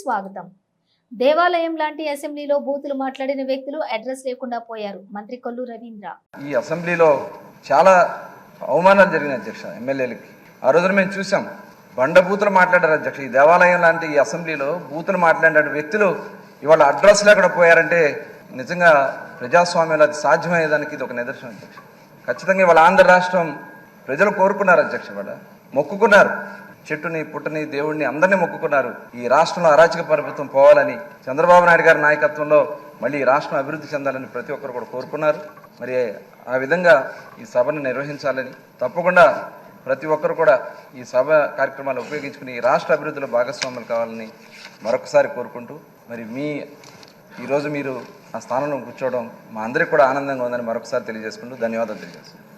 స్వాగతం. దేవాలయం లాంటి అసెంబ్లీలో బూతులు మాట్లాడిన వ్యక్తులు అడ్రస్ లేకుండా పోయారు. మంత్రి కొల్లు రవీంద్ర. ఈ అసెంబ్లీలో చాలా అవమానాలు జరిగిన అధ్యక్ష ఎమ్మెల్యేలకి. ఆ రోజున మేము చూసాం బండ బూతులు మాట్లాడారు అధ్యక్ష. ఈ దేవాలయం లాంటి ఈ అసెంబ్లీలో బూతులు మాట్లాడిన వ్యక్తులు ఇవాళ అడ్రస్ లేకుండా పోయారంటే నిజంగా ప్రజాస్వామ్యంలో అది సాధ్యమయ్యేదానికి ఇది ఒక నిదర్శనం అధ్యక్ష. ఖచ్చితంగా ఇవాళ ఆంధ్ర రాష్ట్రం ప్రజలు కోరుకున్నారు అధ్యక్ష ఇవాళ మొక్కుకున్నారు. చెట్టుని పుట్టని దేవుడిని అందరినీ మొక్కుకున్నారు. ఈ రాష్ట్రంలో అరాచక ప్రభుత్వం పోవాలని చంద్రబాబు నాయుడు గారి నాయకత్వంలో మళ్ళీ ఈ రాష్ట్రం అభివృద్ధి చెందాలని ప్రతి ఒక్కరు కూడా కోరుకున్నారు. మరి ఆ విధంగా ఈ సభను నిర్వహించాలని తప్పకుండా ప్రతి ఒక్కరు కూడా ఈ సభ కార్యక్రమాలు ఉపయోగించుకుని ఈ రాష్ట్ర అభివృద్ధిలో భాగస్వాములు కావాలని మరొకసారి కోరుకుంటూ మరి మీ ఈరోజు మీరు ఆ స్థానంలో కూర్చోవడం మా అందరికీ కూడా ఆనందంగా ఉందని మరొకసారి తెలియజేసుకుంటూ ధన్యవాదాలు తెలియజేస్తున్నాను.